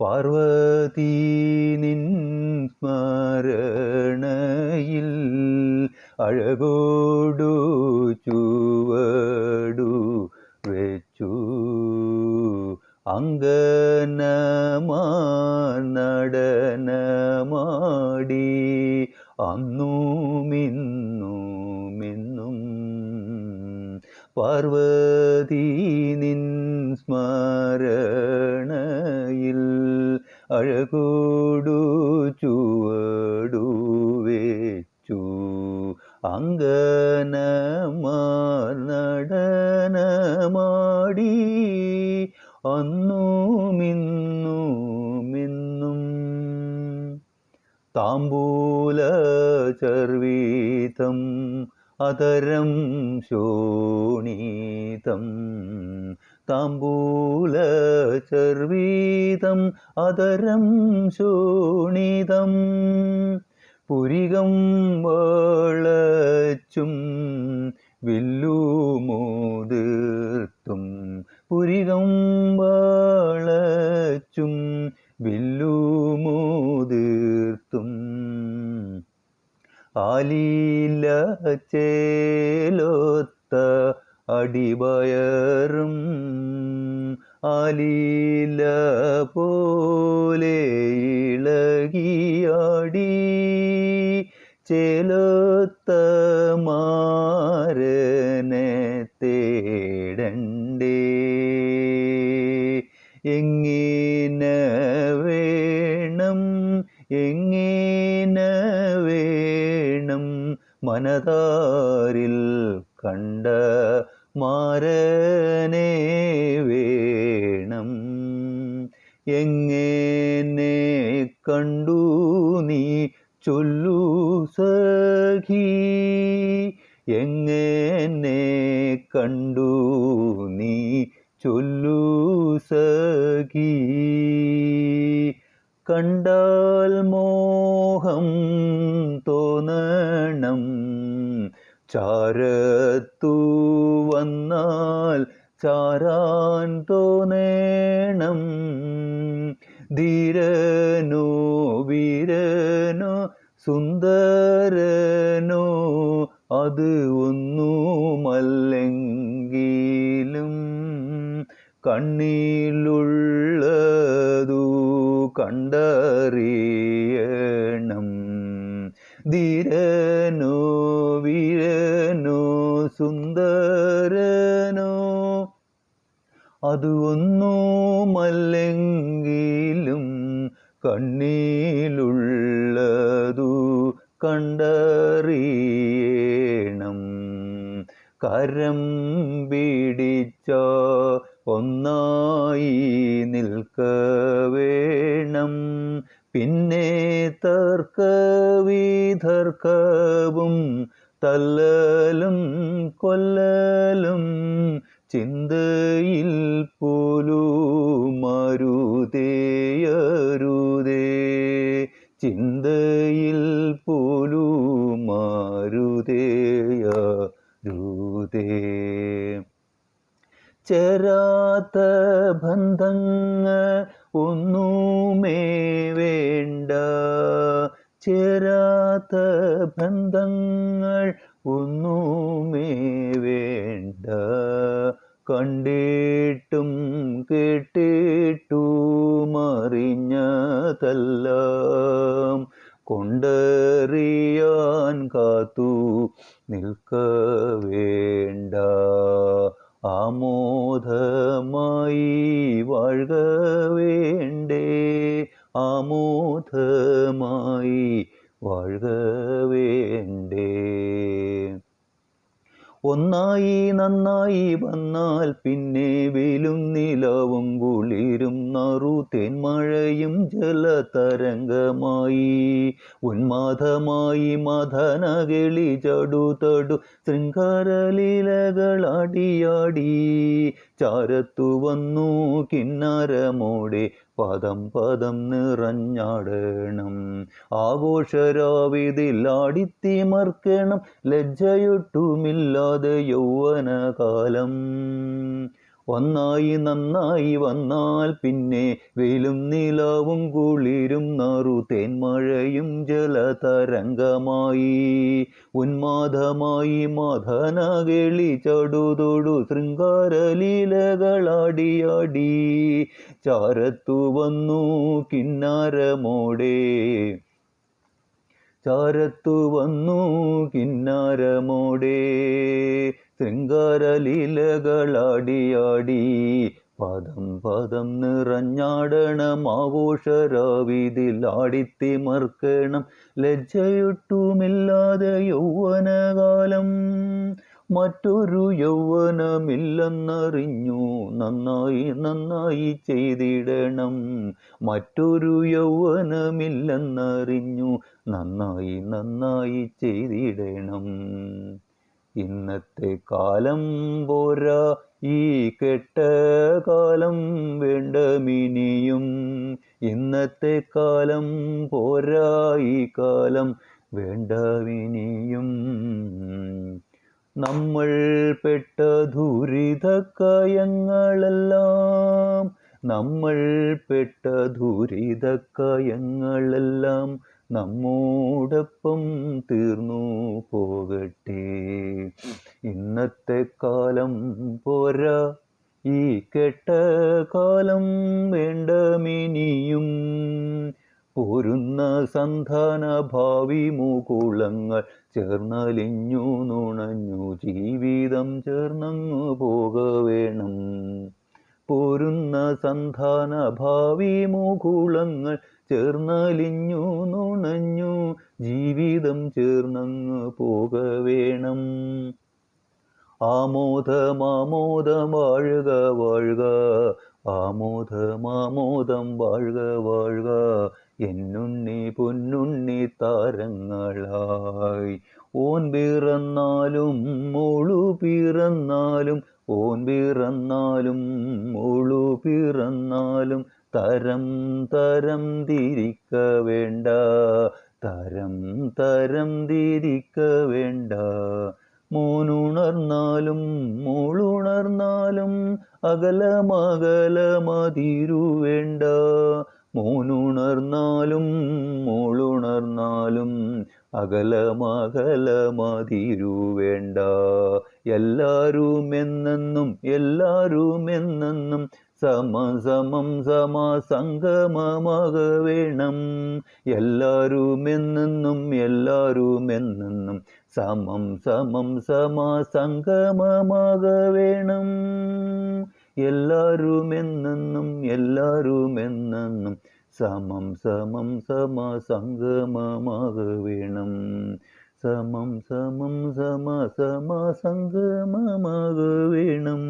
പാർവതി നിൻ അഴകോടു ചുവടു വെച്ചു. അങ്കനമാടനമാടി അന്നുമിന്നുമിന്നും പാർവതി നിൻ സ്മരണയിൽ അഴകോടു ചുവടു വെച്ചു അങ്കനമാർ നടനമാടി. അന്നുമിന്നുമിന്നും താമ്പൂല ചർവീതം അതരം ശോണീതം താമ്പൂല ചർവീതം അതരം ശോണിതം പുരികം വളച്ചും വില്ലുമോതിർത്തും പുരികം വളച്ചും വില്ലുമോതിർത്തും ആലീല ചേലൊത്ത ആലീല പോലെ ഇളകിയാടി. ചേലൊത്ത മാരനെ തേടണ്ടേ. എങ്ങനെ വേണം എങ്ങനെ വേണം മനതാരിൽ കണ്ട എങ്ങനെ കണ്ടു നീ ചൊല്ലു സഖി. എങ്ങനെ കണ്ടു നീ ചൊല്ലു സഖി? കണ്ടാൽ മോഹം തോന്നണം. ചാരത്തു വന്നാൽ ചാരാൻ തോന്നണം. ധീരനോ വീരനോ സുന്ദരനോ അത് ഒന്നുമല്ലെങ്കിലും കണ്ണിലുള്ളതു കണ്ടറിയണം. ധീരനോ വീരനോ സുന്ദരനോ അത് ഒന്നുമല്ലെങ്കിലും കണ്ണിലുള്ളതു കണ്ടറിയണം. കരം പിടിച്ച ഒന്നായി നിൽക്ക വേണം പിന്നെ തർക്കവിതർക്കവും തല്ലലും കൊല്ലലും ചിന്തയിൽ പോലും മരുതേയരുതേ ചിന്തയിൽ പോലും മരുതേയരുതേ ചേരാത്ത ബന്ധങ്ങൾ ഒന്നുമേ വേണ്ട. ചേരാത്ത ബന്ധങ്ങൾ ഒന്നുമേ വേണ്ട. കണ്ടിട്ടും നന്നായി വന്നാൽ പിന്നെ വെലും നിലവും കുളിരും നറു തേന്മഴയും ജലതരംഗമായി. ഉന്മാദമായി മഥനകിളി ചടുതടു ശൃംഗാരലീലകളാടിയാടി. ചാരത്തു വന്നു കിന്നരമോടെ പദം പദം നിറഞ്ഞാടണം. ആഘോഷരാവിതിൽ ആടിത്തിമർക്കണം ലജ്ജയൊട്ടുമില്ലാതെ യൗവനകാലം. ഒന്നായി നന്നായി വന്നാൽ പിന്നെ വെയിലും നിലാവും കുളിരും നറു തേന്മഴയും ജലതരംഗമായി. ഉന്മാദമായി മഥനകേളി ചടുതൊടു ശൃംഗാരലീലകളാടിയാടി. ചാരത്തു വന്നു കിന്നാരമോടെ. ചാരത്തു വന്നു കിന്നാരമോടെ. ശൃംഗാരലീലകളാടിയാടി പദം പദം നിറഞ്ഞാടണം ആടിത്തിമർക്കണം ലജ്ജയൊട്ടുമില്ലാതെ യൗവനകാലം മറ്റൊരു യൗവനമില്ലെന്നറിഞ്ഞു. നന്നായി നന്നായി ചെയ്തിടണം മറ്റൊരു യൗവനമില്ലെന്നറിഞ്ഞു. നന്നായി നന്നായി ചെയ്തിടണം. ഇന്നത്തെ കാലം പോരാ ഈ കെട്ട കാലം വേണ്ട മിനിയും ഇന്നത്തെ കാലം പോരാ ഈ കാലം വേണ്ട മിനിയും നമ്മൾ പെട്ട ദുരിതക്കയങ്ങളെല്ലാം നമ്മൾ പെട്ട ദുരിതക്കയങ്ങളെല്ലാം നമ്മോടൊപ്പം തീർന്നു പോകട്ടെ. ഇന്നത്തെ കാലം പോരാ ഈ കെട്ട കാലം വേണ്ടമിനിയും. പോരുന്ന സന്താന ഭാവി മുകുളങ്ങൾ ചേർന്നലിഞ്ഞു നുണഞ്ഞു ജീവിതം ചേർന്നങ്ങു പോക വേണം പോരുന്ന സന്താന ഭാവി മുകുളങ്ങൾ ചേർന്നലിഞ്ഞു നുണഞ്ഞു ജീവിതം ചേർന്നങ്ങ് പോക വേണം ആമോദമാമോദം വാഴുക വാഴുക. ആമോദമാമോദം വാഴുക വാഴുക. എന്നുണ്ണി പൊന്നുണ്ണി താരങ്ങളായി. ഓൻ പിറന്നാലും മുളു പിറന്നാലും ഓൻ പിറന്നാലും മുളു പിറന്നാലും തരം തരം തിരിക്ക വേണ്ട തരം തരം തിരിക്ക വേണ്ട. മോനുണർന്നാലും മോളുണർന്നാലും അകലമകലമതിരു വേണ്ട മോനുണർന്നാലും മോളുണർന്നാലും അകലമകലമതിരു വേണ്ട എല്ലാരും എന്നെന്നും എല്ലാരും എന്നെന്നും സമം സമം വേണം എല്ലാരും എന്നെന്നും എല്ലാവരും എന്നെന്നും സമം സമം സമ വേണം. എല്ലാരും എന്നെന്നും എല്ലാവരും എന്നെന്നും സമം സമം സമ വേണം. സമം സമം സമ സമ വേണം.